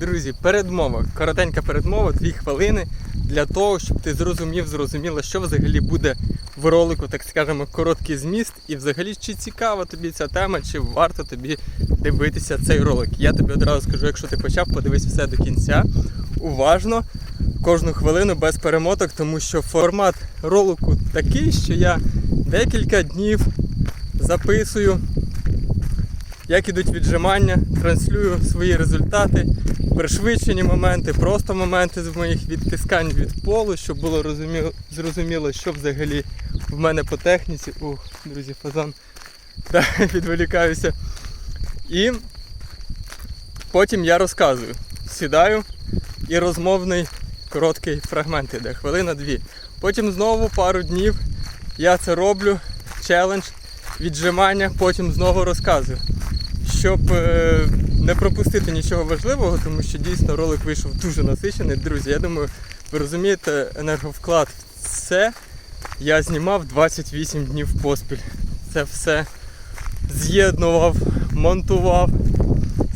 Друзі, передмова. Коротенька передмова, дві хвилини для того, щоб ти зрозумів, зрозуміла, що взагалі буде в ролику, так скажемо, короткий зміст, і взагалі чи цікава тобі ця тема, чи варто тобі дивитися цей ролик. Я тобі одразу скажу, якщо ти почав, подивись все до кінця. Уважно, кожну хвилину без перемоток, тому що формат ролику такий, що я декілька днів записую як ідуть віджимання, транслюю свої результати, пришвидшені моменти, просто моменти з моїх відтискань від полу, щоб було розуміло, зрозуміло, що взагалі в мене по техніці. Ух, друзі, фазан. Да, відволікаюся. І потім я розказую. Сідаю і розмовний короткий фрагмент іде, хвилина-дві. Потім знову пару днів я це роблю, челендж, віджимання, потім знову розказую щоб е, не пропустити нічого важливого, тому що дійсно ролик вийшов дуже насичений. Друзі, я думаю, ви розумієте, енерговклад в це я знімав 28 днів поспіль. Це все з'єднував, монтував,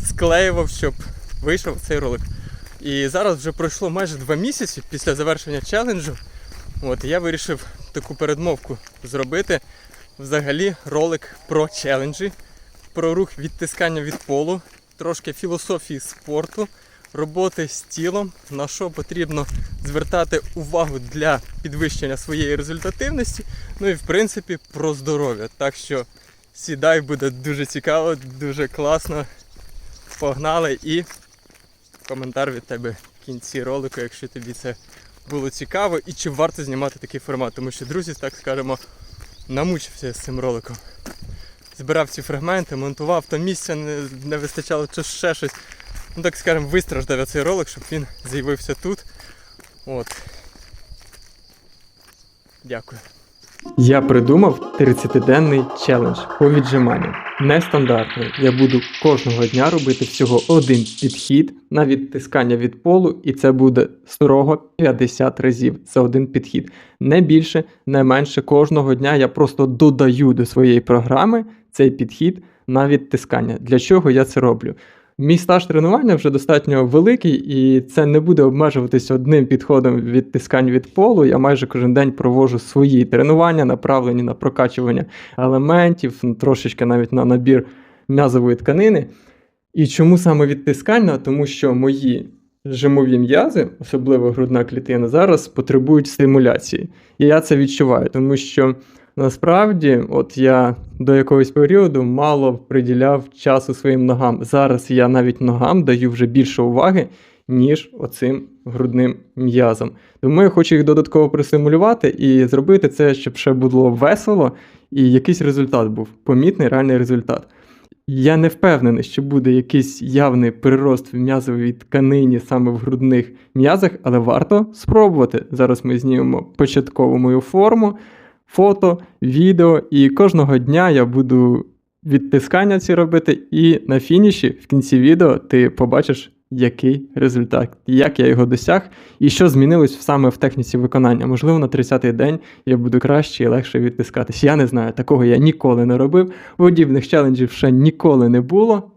склеював, щоб вийшов цей ролик. І зараз вже пройшло майже два місяці після завершення челенджу. От, я вирішив таку передмовку зробити. Взагалі ролик про челенджі про рух відтискання від полу, трошки філософії спорту, роботи з тілом, на що потрібно звертати увагу для підвищення своєї результативності. Ну і в принципі про здоров'я. Так що сідай, буде дуже цікаво, дуже класно. Погнали і коментар від тебе в кінці ролику, якщо тобі це було цікаво і чи варто знімати такий формат. Тому що, друзі, так скажемо, намучився з цим роликом збирав ці фрагменти, монтував, то місця не, не вистачало чи ще щось. Ну так скажемо, вистраждав цей ролик, щоб він з'явився тут. От. Дякую. Я придумав 30-денний челендж по віджиманням. Нестандартний. Я буду кожного дня робити всього один підхід на відтискання від полу, і це буде строго 50 разів за один підхід. Не більше, не менше кожного дня я просто додаю до своєї програми цей підхід на відтискання. Для чого я це роблю? Мій стаж тренування вже достатньо великий, і це не буде обмежуватись одним підходом відтискань від полу. Я майже кожен день провожу свої тренування, направлені на прокачування елементів, трошечки навіть на набір м'язової тканини. І чому саме відтискання? Тому що мої жимові м'язи, особливо грудна клітина, зараз потребують стимуляції. І я це відчуваю, тому що. Насправді, от я до якогось періоду мало приділяв часу своїм ногам. Зараз я навіть ногам даю вже більше уваги, ніж оцим грудним м'язом. Тому я хочу їх додатково присимулювати і зробити це, щоб ще було весело і якийсь результат був помітний реальний результат. Я не впевнений, що буде якийсь явний прирост в м'язовій тканині саме в грудних м'язах, але варто спробувати. Зараз ми знімемо початкову мою форму фото, відео, і кожного дня я буду відтискання ці робити, і на фініші, в кінці відео, ти побачиш, який результат, як я його досяг, і що змінилось саме в техніці виконання. Можливо, на 30-й день я буду краще і легше відтискатись. Я не знаю, такого я ніколи не робив. Подібних челенджів ще ніколи не було.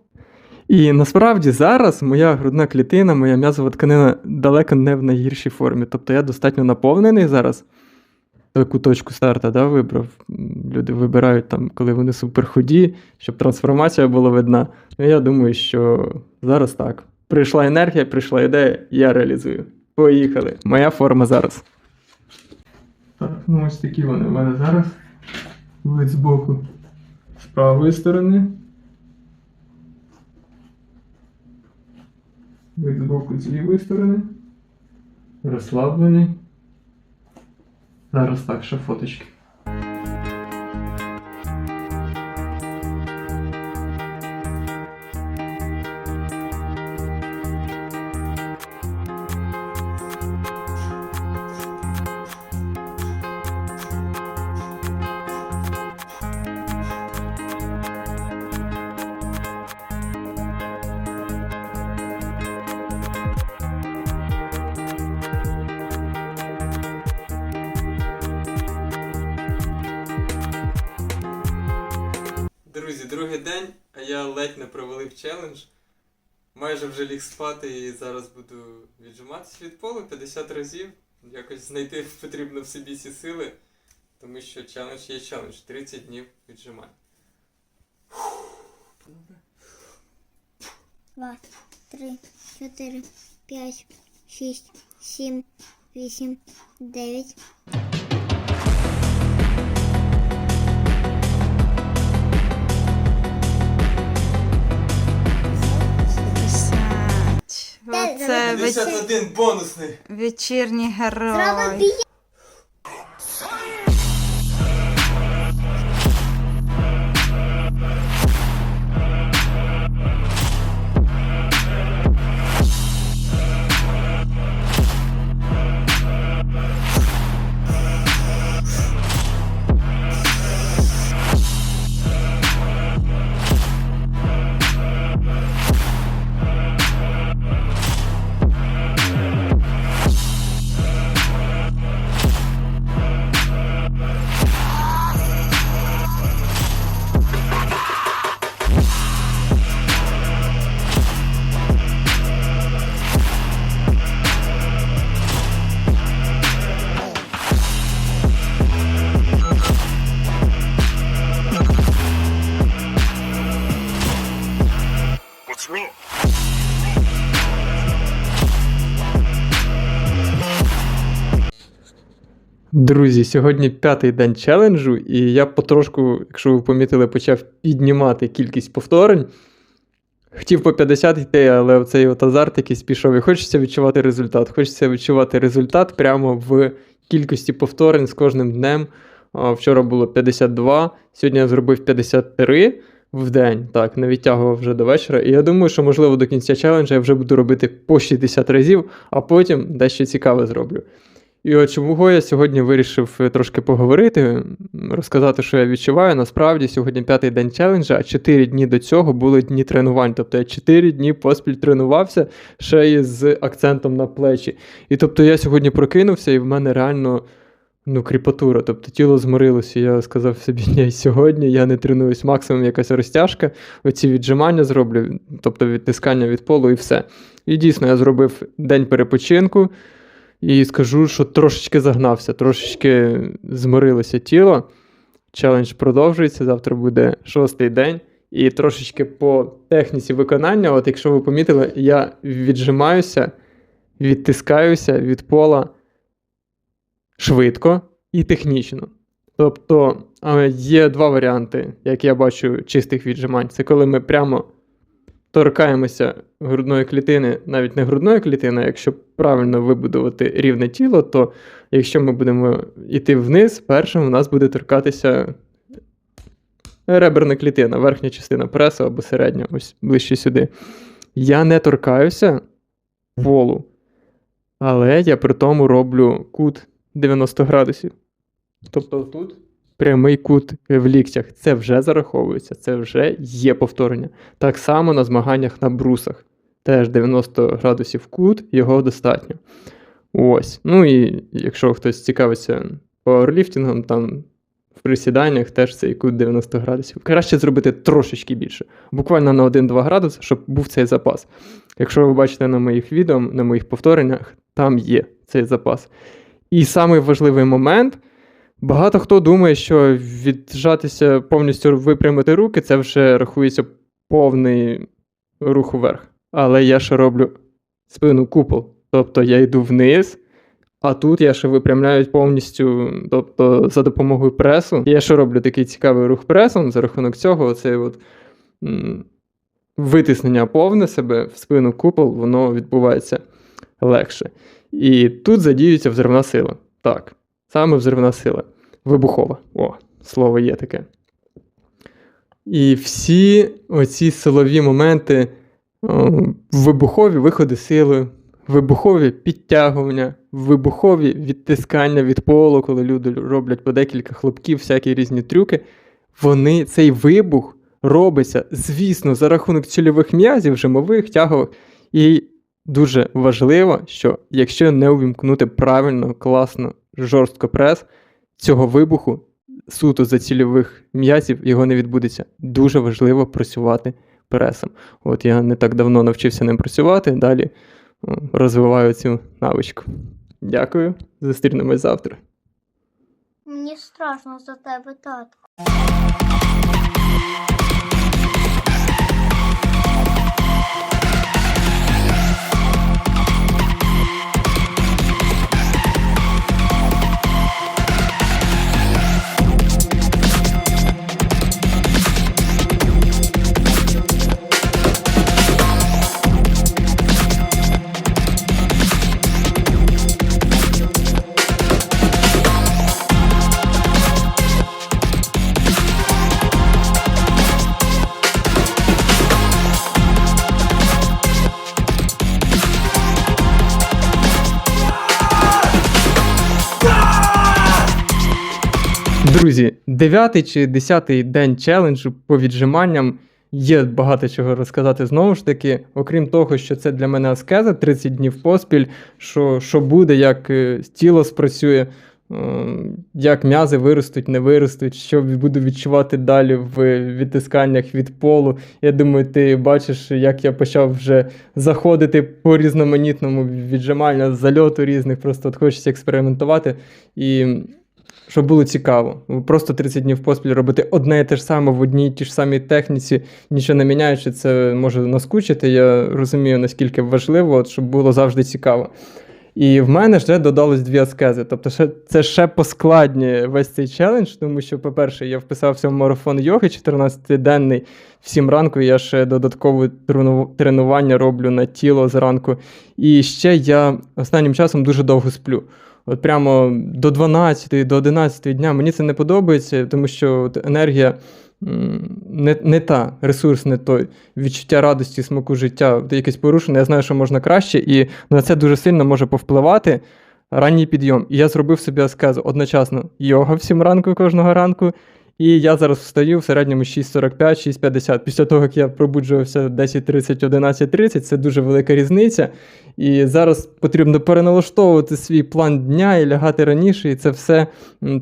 І насправді зараз моя грудна клітина, моя м'язова тканина далеко не в найгіршій формі. Тобто я достатньо наповнений зараз таку точку старта да, вибрав. Люди вибирають там, коли вони суперхуді, щоб трансформація була видна. Ну, я думаю, що зараз так. Прийшла енергія, прийшла ідея, я реалізую. Поїхали. Моя форма зараз. Так, ну ось такі вони в мене зараз. Вид з боку з правої сторони. Вид з боку з лівої сторони. Розслаблений. Зараз так, ще фоточки. Другий день, а я ледь не провалив челендж. майже вже ліг спати і зараз буду віджиматися від полу 50 разів. Якось знайти потрібно в собі ці сили, тому що челендж є челендж. 30 днів віджимань. два, три, чотири, п'ять, шість, сім, вісім, дев'ять. 51 бонусний! вечірній герой. Друзі, сьогодні п'ятий день челенджу, і я потрошку, якщо ви помітили, почав піднімати кількість повторень. Хотів по 50 йти, але оцей от азарт якийсь пішов, і хочеться відчувати результат. Хочеться відчувати результат прямо в кількості повторень з кожним днем. Вчора було 52, сьогодні я зробив 53 в день, так, не відтягував вже до вечора. І я думаю, що, можливо, до кінця челенджа я вже буду робити по 60 разів, а потім дещо цікаве зроблю. І от чому я сьогодні вирішив е, трошки поговорити, розказати, що я відчуваю. Насправді сьогодні п'ятий день челенджа, а 4 дні до цього були дні тренувань. Тобто я 4 дні поспіль тренувався ще й з акцентом на плечі. І тобто я сьогодні прокинувся, і в мене реально ну, кріпатура. Тобто тіло зморилося. Я сказав собі, ні, сьогодні я не тренуюсь, максимум якась розтяжка, оці віджимання зроблю, тобто відтискання від полу і все. І дійсно я зробив день перепочинку. І скажу, що трошечки загнався, трошечки зморилося тіло. Челендж продовжується. Завтра буде шостий день. І трошечки по техніці виконання, от якщо ви помітили, я віджимаюся, відтискаюся від пола швидко і технічно. Тобто е, є два варіанти, як я бачу, чистих віджимань. Це коли ми прямо торкаємося грудної клітини, навіть не грудної клітини, якщо правильно вибудувати рівне тіло, то якщо ми будемо йти вниз, першим у нас буде торкатися реберна клітина, верхня частина пресу або середня, ось ближче сюди. Я не торкаюся полу, але я при тому роблю кут 90 градусів. Тобто тут прямий кут в ліктях. Це вже зараховується, це вже є повторення. Так само на змаганнях на брусах. Теж 90 градусів кут, його достатньо. Ось. Ну і якщо хтось цікавиться пауерліфтингом, там в присіданнях теж цей кут 90 градусів. Краще зробити трошечки більше, буквально на 1-2 градуси, щоб був цей запас. Якщо ви бачите на моїх відео, на моїх повтореннях, там є цей запас. І самий важливий момент. Багато хто думає, що віджатися повністю випрямити руки, це вже рахується повний рух вверх. Але я ще роблю спину купол. Тобто я йду вниз, а тут я ще випрямляю повністю, тобто за допомогою пресу. Я ще роблю такий цікавий рух пресом. За рахунок цього, оцей от, м, витиснення повне себе в спину купол, воно відбувається легше. І тут задіюється взривна сила. Так, саме взривна сила. Вибухова. О, слово є таке. І всі оці силові моменти, вибухові виходи сили, вибухові підтягування, вибухові відтискання від полу, коли люди роблять по декілька хлопків, всякі різні трюки, вони, цей вибух робиться, звісно, за рахунок цільових м'язів, жимових, тягових. І дуже важливо, що якщо не увімкнути правильно, класно, жорстко прес, цього вибуху суто за цільових м'язів його не відбудеться. Дуже важливо працювати пресом. От я не так давно навчився ним працювати, далі розвиваю цю навичку. Дякую, зустрінемось завтра. Мені страшно за тебе, татко. Друзі, дев'ятий чи десятий день челенджу по віджиманням. Є багато чого розказати знову ж таки. Окрім того, що це для мене аскеза 30 днів поспіль, що, що буде, як е, тіло спрацює, е, як м'язи виростуть, не виростуть, що буду відчувати далі в відтисканнях від полу. Я думаю, ти бачиш, як я почав вже заходити по різноманітному віджимання, зальоту різних, просто от хочеться експериментувати. І щоб було цікаво. Просто 30 днів поспіль робити одне і те ж саме в одній і тій ж самій техніці, нічого не міняючи, це може наскучити. Я розумію, наскільки важливо, от, щоб було завжди цікаво. І в мене вже додалось дві аскези. Тобто, ще, це ще поскладнює весь цей челендж, тому що, по-перше, я вписався в марафон йоги 14-денний в 7 ранку. Я ще додаткове тренування роблю на тіло зранку. І ще я останнім часом дуже довго сплю. От прямо до 12, до 11 дня мені це не подобається, тому що от енергія не, не та, ресурс не той, відчуття радості, смаку життя, якесь порушення. Я знаю, що можна краще, і на це дуже сильно може повпливати ранній підйом. І я зробив собі аскезу одночасно йога в 7 ранку кожного ранку. І я зараз встаю в середньому 6.45, 6.50. Після того, як я пробуджувався 10.30, 11.30, це дуже велика різниця. І зараз потрібно переналаштовувати свій план дня і лягати раніше, і це все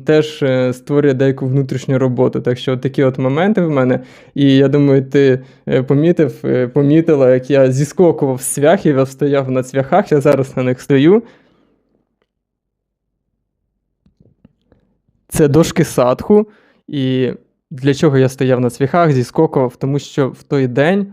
теж е, створює деяку внутрішню роботу. Так що такі от моменти в мене. І я думаю, ти е, помітив, е, помітила, як я зіскокував з цвяхів, я стояв на цвяхах, я зараз на них стою. Це дошки садху. І для чого я стояв на цвяхах, зіскокував? Тому що в той день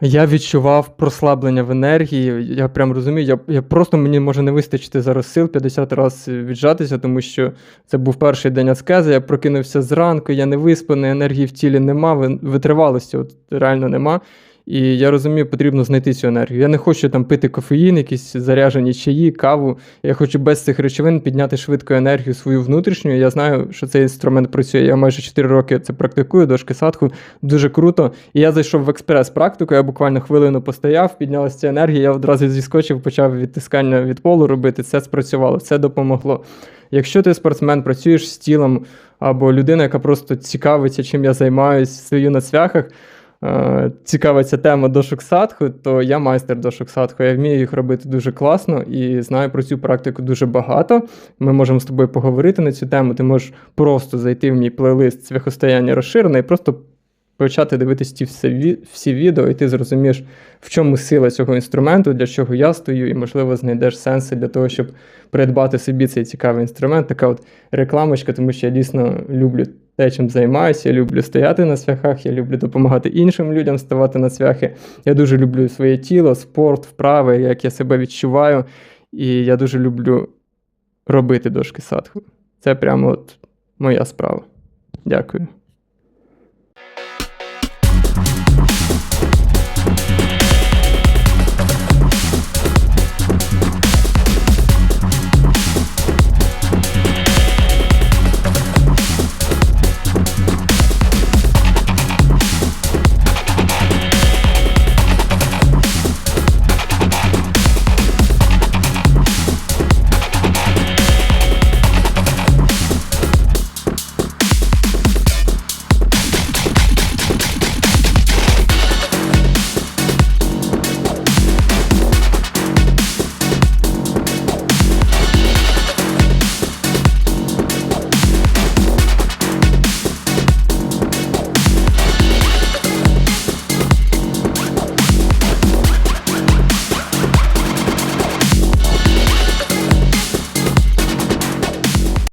я відчував прослаблення в енергії. Я прям розумію, я, я просто мені може не вистачити зараз сил 50 разів віджатися, тому що це був перший день аскези. Я прокинувся зранку, я не виспаний, енергії в тілі нема, витривалості от реально нема. І я розумію, потрібно знайти цю енергію. Я не хочу там пити кофеїн, якісь заряжені чаї, каву. Я хочу без цих речовин підняти швидко енергію свою внутрішню. Я знаю, що цей інструмент працює. Я майже 4 роки це практикую, дошки садху. Дуже круто. І я зайшов в експрес-практику, я буквально хвилину постояв, піднялася ця енергія, я одразу зіскочив, почав відтискання від полу робити. Це спрацювало, це допомогло. Якщо ти спортсмен, працюєш з тілом, або людина, яка просто цікавиться, чим я займаюсь, стою на цвяхах, цікавиться тема дошок садху, то я майстер дошок садху. Я вмію їх робити дуже класно і знаю про цю практику дуже багато. Ми можемо з тобою поговорити на цю тему. Ти можеш просто зайти в мій плейлист цвяхостояння розширене і просто почати дивитись ті всі, всі відео, і ти зрозумієш, в чому сила цього інструменту, для чого я стою, і, можливо, знайдеш сенси для того, щоб придбати собі цей цікавий інструмент. Така от рекламочка, тому що я дійсно люблю те, чим займаюся. Я люблю стояти на свяхах, я люблю допомагати іншим людям ставати на свяхи. Я дуже люблю своє тіло, спорт, вправи, як я себе відчуваю. І я дуже люблю робити дошки садху. Це прямо от моя справа. Дякую.